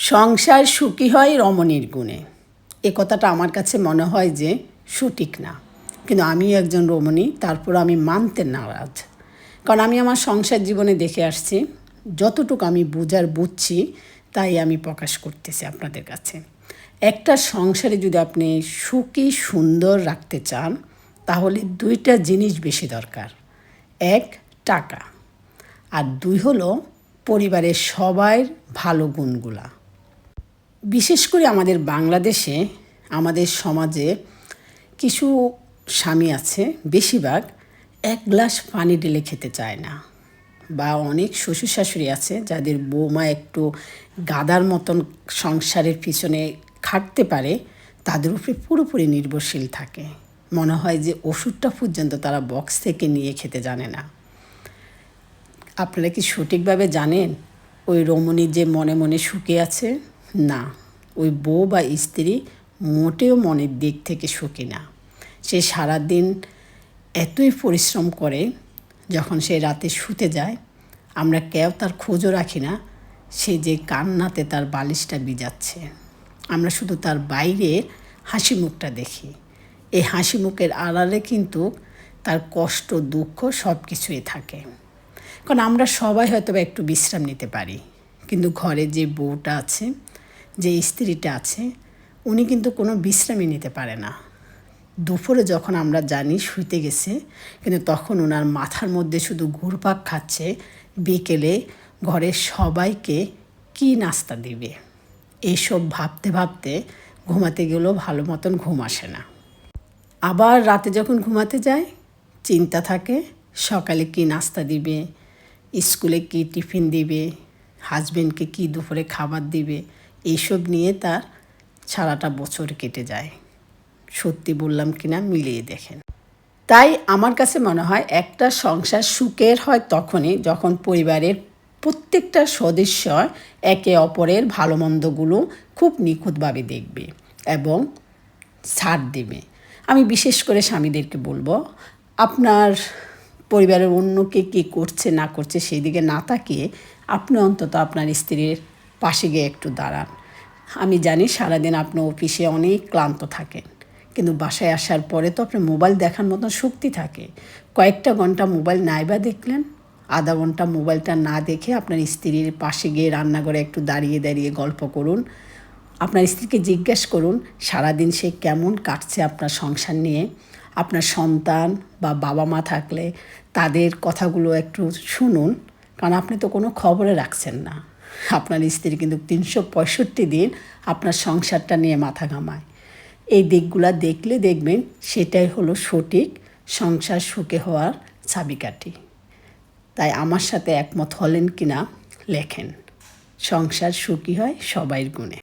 সংসার সুখী হয় রমণীর গুণে। এ কথাটা আমার কাছে মনে হয় যে সঠিক না। কিন্তু আমিও একজন রমণী, তারপর আমি মানতে নারাজ। কারণ আমি আমার সংসার জীবনে দেখে আসছি, যতটুকু আমি বুঝার বুঝছি, তাই আমি প্রকাশ করতেছি আপনাদের কাছে। একটা সংসারে যদি আপনি সুখী, সুন্দর রাখতে চান, তাহলে দুইটা জিনিস বেশি দরকার। এক, টাকা। আর দুই হলো পরিবারের সবার ভালো গুণগুলা। বিশেষ করে আমাদের বাংলাদেশে, আমাদের সমাজে কিছু স্বামী আছে, বেশিরভাগ এক গ্লাস পানি ঢেলে খেতে চায় না। বা অনেক শ্বশুর শাশুড়ি আছে যাদের বৌমা একটু গাদার মতন সংসারের পিছনে খাটতে পারে, তাদের উপরে পুরোপুরি নির্ভরশীল থাকে। মনে হয় যে ওষুধটা পর্যন্ত তারা বক্স থেকে নিয়ে খেতে জানে না। আপনারা কি সঠিকভাবে জানেন? ওই রমণী যে মনে মনে সুখে আছে না, ওই বউ বা স্ত্রী মোটেও মনের দিক থেকে সুখী না। সে সারাদিন এতই পরিশ্রম করে, যখন সে রাতে শুতে যায়, আমরা কেউ তার খোঁজও রাখি না, সে যে কান্নাতে তার বালিশটা বিজাচ্ছে আমরা শুধু তার বাইরের হাসি মুখটা দেখি। এই হাসি মুখের আড়ালে কিন্তু তার কষ্ট, দুঃখ সব কিছুই থাকে। কারণ আমরা সবাই হয়তো একটু বিশ্রাম নিতে পারি, কিন্তু ঘরে যে বউটা আছে যে স্ত্রীটা আছে, উনি কিন্তু কোনো বিশ্রামই নিতে পারে না। দুপুরে যখন আমরা জানি শুইতে গেছে, কিন্তু তখন ওনার মাথার মধ্যে শুধু ঘুরপাক খাচ্ছে, বিকেলে ঘরের সবাইকে কি নাস্তা দিবে? এইসব ভাবতে ভাবতে ঘুমাতে গেলেও ভালো মতন ঘুম আসে না। আবার রাতে যখন ঘুমাতে যায়, চিন্তা থাকে সকালে কি নাস্তা দিবে, স্কুলে কি টিফিন দিবে, হাজবেন্ডকে কি দুপুরে খাবার দিবে এইসব নিয়ে তার সারাটা বছর কেটে যায়। সত্যি বললাম কিনা মিলিয়ে দেখেন। তাই আমার কাছে মনে হয় একটা সংসার সুখের হয় তখনই যখন পরিবারের প্রত্যেকটা সদস্য একে অপরের ভালো মন্দগুলো খুব নিখুঁতভাবে দেখবে এবং ছাড় দেবে। আমি বিশেষ করে স্বামীদেরকে বলব, আপনার পরিবারের অন্য কে কী করছে না করছে সেই দিকে না তাকিয়ে আপনি অন্তত আপনার স্ত্রীর পাশে গিয়ে একটু দাঁড়ান। আমি জানি সারাদিন আপনি অফিসে অনেক ক্লান্ত থাকেন, কিন্তু বাসায় আসার পরে তো আপনার মোবাইল দেখার মতন শক্তি থাকে। কয়েকটা ঘণ্টা মোবাইল নাই বা দেখলেন, আধা ঘণ্টা মোবাইলটা না দেখে আপনার স্ত্রীর পাশে গিয়ে রান্নাঘরে একটু দাঁড়িয়ে দাঁড়িয়ে গল্প করুন। আপনার স্ত্রীকে জিজ্ঞেস করুন, সারাদিন সে কেমন কাটছে আপনার সংসার নিয়ে? আপনার সন্তান বা বাবা মা থাকলে তাদের কথাগুলো একটু শুনুন, কারণ আপনি তো কোনো খবরে রাখছেন না। আপনার স্ত্রী কিন্তু তিনশো পঁয়ষট্টি দিন আপনার সংসারটা নিয়ে মাথা ঘামায়। এই দিকগুলা দেখলে দেখবেন সেটাই হলো সঠিক সংসার সুখে হওয়ার চাবিকাঠি। তাই আমার সাথে একমত হলেন কিনা লেখেন, সংসার সুখী হয় সবাইয়ের গুণে।